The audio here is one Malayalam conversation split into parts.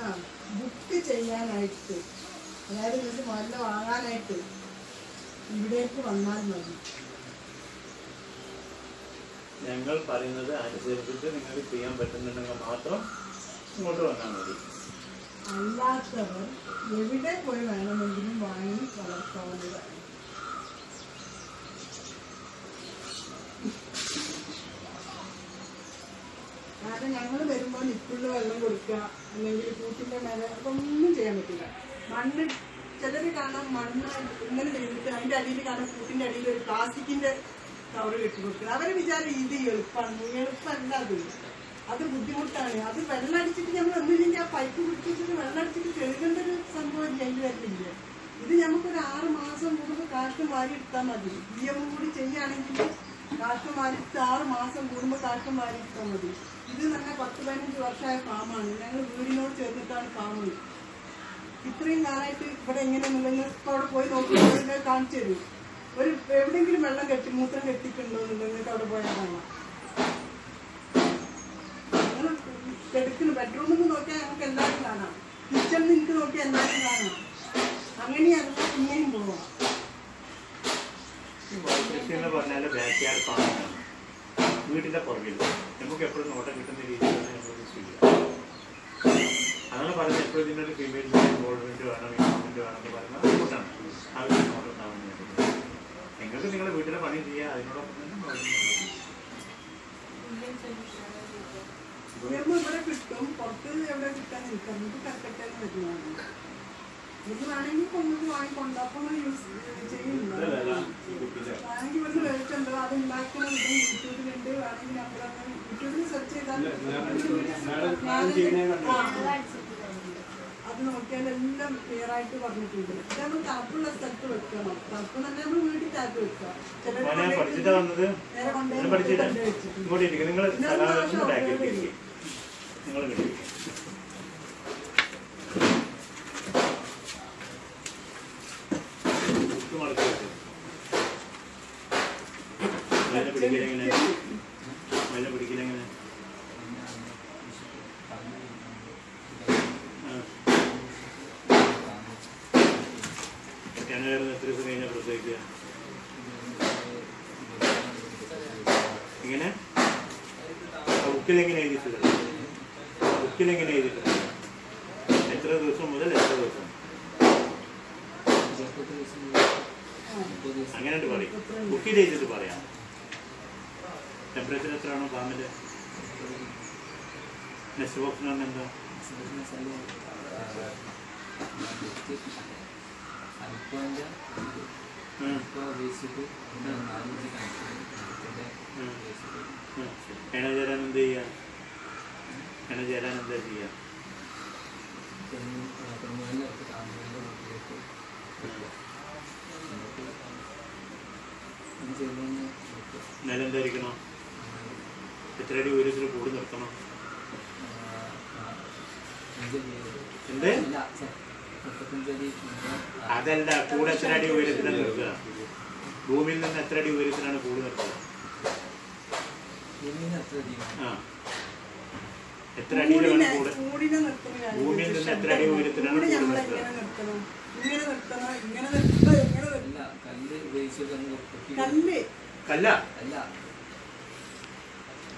ആ ബുക്ക് ചെയ്യാനായിട്ട് അതായത് നിങ്ങൾക്ക് മരുന്ന് വാങ്ങാനായിട്ട് ഇവിടേക്ക് വന്നാൽ മതി. ഞങ്ങൾ പറയുന്നത് അനുസരിച്ചിട്ട് നിങ്ങൾ ചെയ്യാൻ പറ്റുന്നുണ്ടെങ്കിൽ മാത്രം ഇങ്ങോട്ട് വന്നാൽ മതി. അല്ലാത്തവർ എവിടെ പോയി വേണമെങ്കിലും വാങ്ങി വളർത്താവുന്നതാണ്. കാരണം ഞങ്ങൾ വരുമ്പോൾ നിപ്പിളിൽ വെള്ളം കൊടുക്കുക അല്ലെങ്കിൽ കൂട്ടിന്റെ മേലെ അതൊന്നും ചെയ്യാൻ പറ്റില്ല. മണ്ണ് ചിലർ കാണാൻ മണ്ണ് ഇങ്ങനെ ചെയ്തിട്ട് അതിന്റെ അടിയിൽ കാണാൻ കൂട്ടിന്റെ അടിയിൽ ഒരു പ്ലാസ്റ്റിക്കിന്റെ കവർ കെട്ടി കൊടുക്കുക. അവരെ വിചാരം ഇത് എളുപ്പമാണ് എളുപ്പമല്ല അത്. അത് ബുദ്ധിമുട്ടാണ്. അത് വെള്ളം അടിച്ചിട്ട് നമ്മൾ ഒന്നില്ലെങ്കിൽ ആ പൈപ്പ് പിടിച്ചിട്ട് വെള്ളം അടിച്ചിട്ട് കഴുകേണ്ട ഒരു സംഭവം ചെയ്യേണ്ടി വരുന്നില്ല ഇത് നമുക്കൊരു ആറ് മാസം കൂടുമ്പോൾ കാറ്റ് വാരി എടുത്താൽ മതി. ഇ എം കൂടി ചെയ്യുകയാണെങ്കിൽ കാഷ്ടം വാരിച്ച് ആറ് മാസം കൂടുമ്പോൾ കാഷ്ടം വാരി എടുത്താൽ മതി ഇത് തന്നെ പത്ത് പതിനഞ്ച് വർഷമായ ഫാമാണ്. ഞങ്ങൾ വീടിനോട് ചേർന്നിട്ടാണ് ഫാമ് ഇത്രയും കാലമായിട്ട് ഇവിടെ എങ്ങനെയാണെന്നുണ്ടെങ്കിൽ നിങ്ങൾക്ക് അവിടെ പോയി നോക്കി കാണിച്ചു തരും. ഒരു എവിടെയെങ്കിലും വെള്ളം കെട്ടി മൂത്രം കെട്ടിയിട്ടുണ്ടോ എന്നുണ്ടെങ്കിൽ അവിടെ പോയാൽ കാണാം. ഞങ്ങൾ ബെഡ്റൂമിൽ നിന്ന് നോക്കിയാൽ ഞങ്ങൾക്ക് എല്ലാവരും കാണാം. കിച്ചണിൽ നിന്ന് നോക്കിയാൽ എല്ലാവരും കാണാം. അങ്ങനെയല്ല ഇങ്ങനെയും പോവാം കൃഷി എന്ന് പറഞ്ഞാൽ ബാക്ക് വീടിന്റെ പുറകിൽ. നമുക്ക് എപ്പോഴും നോട്ടം കിട്ടുന്ന രീതിയിലാണ് നമ്മൾ ചെയ്യുക. അതാണ് പറഞ്ഞത് എപ്പോഴും ഇതിനൊരു ഫീമെയിൽ ഇൻവോൾവ്മെന്റ് വേണം ഇൻവോൾവ്മെന്റ് വേണം എന്ന് പറയുന്നത് അതുകൊണ്ടാണ്. അവർ ഒരു നോട്ടം ഉണ്ടാവുന്നത് നിങ്ങൾക്ക് നിങ്ങളുടെ വീട്ടിലെ പണി ചെയ്യുക അതിനോടൊപ്പം തന്നെ ഇവിടെ കിട്ടും. പുറത്ത് എവിടെ കിട്ടാൻ നിൽക്കാം? നമുക്ക് കൽക്കട്ടയിൽ വരുന്നതാണ്. ഇത് വേണമെങ്കിൽ കൊണ്ടുപോയി വാങ്ങിക്കൊണ്ട് അപ്പോൾ യൂസ് ചെയ്യുന്നുണ്ടോ വേണമെങ്കിൽ ഇവിടുന്ന് മേടിച്ചുണ്ട് അത് ഉണ്ടാക്കുന്ന വിധം യൂട്യൂബിലുണ്ട് വേണമെങ്കിൽ നമ്മളങ്ങനെ യൂട്യൂബിൽ സെർച്ച് ചെയ്താൽ അത് നോക്കിയാൽ എല്ലാം ക്ലിയർ ആയിട്ട് പറഞ്ഞിട്ടുണ്ട്. ഇത് നമ്മൾ തണുപ്പുള്ള സ്ഥലത്ത് വെക്കണം തണുപ്പ് തന്നെ നമ്മൾ വീട്ടിൽ താഴ്ത്തി വെക്കുക. ചിലർ വെച്ചിട്ടുണ്ട്. ഇരിക്കും. നിങ്ങൾ പിടിക്കലെങ്ങനെ? മേലെ പിടിക്കലെങ്ങനെ? കിണറുന്ന എത്ര ദിവസം കഴിഞ്ഞാൽ പ്രസവിക്കുക? ഇങ്ങനെ ബുക്കിലെങ്ങനെ എഴുതിയിട്ടില്ല. ബുക്കിലെങ്ങനെ എഴുതിയിട്ടില്ല. എത്ര ദിവസം മുതൽ എത്ര ദിവസം? അങ്ങനെ പറയും. ബുക്കിൽ എഴുതിയിട്ട് പറയാം. ടെമ്പറേച്ചർ എത്രയാണോ ഫാമിന്റെ നെക്സ്റ്റ് ബോക്സിന് പറഞ്ഞാൽ എന്താ. എണ്ണ ചേരാൻ എന്ത് ചെയ്യാ? എണ്ണ ചേരാൻ എന്താ ചെയ്യാം? നിലം ധരിക്കണം എത്ര അടി ഉയരത്തിൽ കൂടി നിർത്തണം? എന്ത്? അതല്ല കൂടെ എത്ര അടി ഉയരത്തിലാണ് നിർത്തുക? ഭൂമിയിൽ നിന്ന് എത്ര അടി ഉയരത്തിലാണ് കൂട് നിർത്തുക? ആ. എത്ര അടി കൂട്? ഭൂമിയിൽ നിന്ന് എത്ര അടി ഉയരത്തിലാണ് കൂട് കല്ല് നിർത്തുക? എങ്ങനെ നിർത്തണം?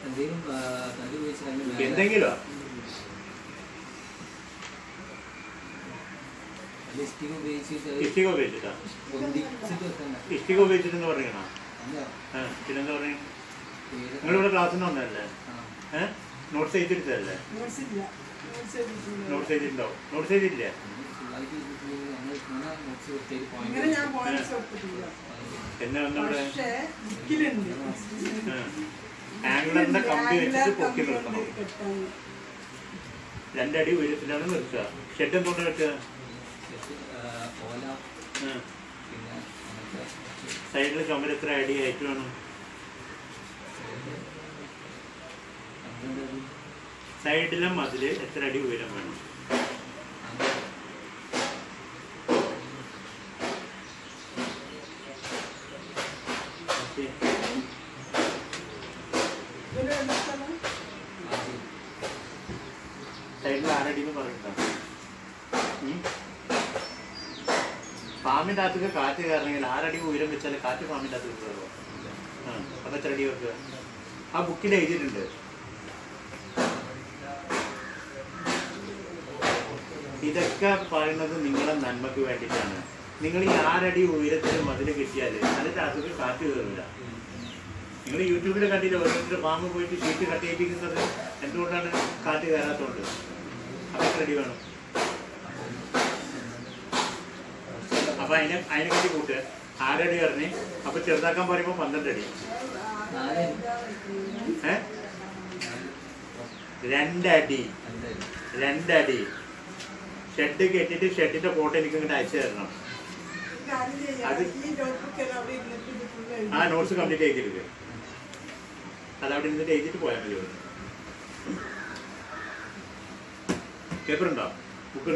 എന്തെങ്കിലും കല്ല് ഉപയോഗിച്ചിട്ട് എന്തെങ്കിലും? ഇഷ്ടിക ഉപയോഗിച്ചിട്ട് ഇഷ്ടിക ഉപയോഗിച്ചിട്ടെന്ന് പറയണോ പിന്നെന്താ പറയും നിങ്ങളിവിടെ ക്ലാസ്സിന് വന്നതല്ലേ? ഏഹ് നോട്ട്സ് എഴുതിയെടുത്തതല്ലേ? നോട്ട്സ് എഴുതിയിട്ടുണ്ടാവും നോട്ട്സ് എഴുതിയില്ലേ എന്നെ വന്നിവിടെ? ആംഗ്ലറിന്റെ കമ്പി വെച്ചിട്ട് പൊക്കി നിർത്തണം. രണ്ടടി ഉയരത്തിലാണ് നിർത്തുക. ഷെഡ് എന്തുകൊണ്ട് വെക്കുക? സൈഡിൽ കമ്പൽ എത്ര അടി ആയിട്ട് വേണം? സൈഡിലെ മതിൽ എത്ര അടി ഉയരം വേണം? സൈഡിൽ ആരടി എന്ന് പറഞ്ഞിട്ടുണ്ടോ ഉം? ഫാമിന്റെ അകത്തേക്ക് കാറ്റ് കയറണമെങ്കിൽ ആരടി ഉയരം വെച്ചാൽ കാറ്റ് ഫാമിന്റെ അകത്തേക്ക് കയറുമോ ആ അപ്പൊ എത്ര അടി വെക്കുക? ആ ബുക്കിൽ എഴുതിയിട്ടുണ്ട്. ഇതൊക്കെ പറയുന്നത് നിങ്ങളെ നന്മക്ക് വേണ്ടിയിട്ടാണ്. നിങ്ങൾ ഈ ആരടി ഉയരത്തിൽ മതിൽ കിട്ടിയാൽ അതിന്റെ അകത്തേക്ക് കാറ്റ് കയറില്ല നിങ്ങൾ യൂട്യൂബിൽ കണ്ടില്ല ഓരോരുത്തർ ഫാമിൽ പോയിട്ട് ഷീറ്റ് കട്ട് ചെയ്യിപ്പിക്കുന്നത്? എന്തുകൊണ്ടാണ് കാറ്റ് കയറാത്തോണ്ട്? അപ്പം റെഡി വേണം. അപ്പൊ അതിനെ അതിനെ കണ്ടി കൂട്ടുക. ആരടി അറിഞ്ഞ് അപ്പൊ ചെറുതാക്കാൻ പറയുമ്പോ പന്ത്രണ്ട് അടി ഏ? രണ്ടടി. രണ്ടടി. ഷെഡ് കെട്ടിട്ട് ഷെഡിന്റെ ഫോട്ടോ എനിക്ക് ഇങ്ങോട്ട് അയച്ചു തരണം. അത്. ആ നോട്ട്സ് കംപ്ലീറ്റ് ചെയ്തിട്ട് അത് അവിടെ ഇരുന്നിട്ട് എഴുതിയിട്ട് പോയാൽ മതി ഉണ്ടോ ബുക്ക്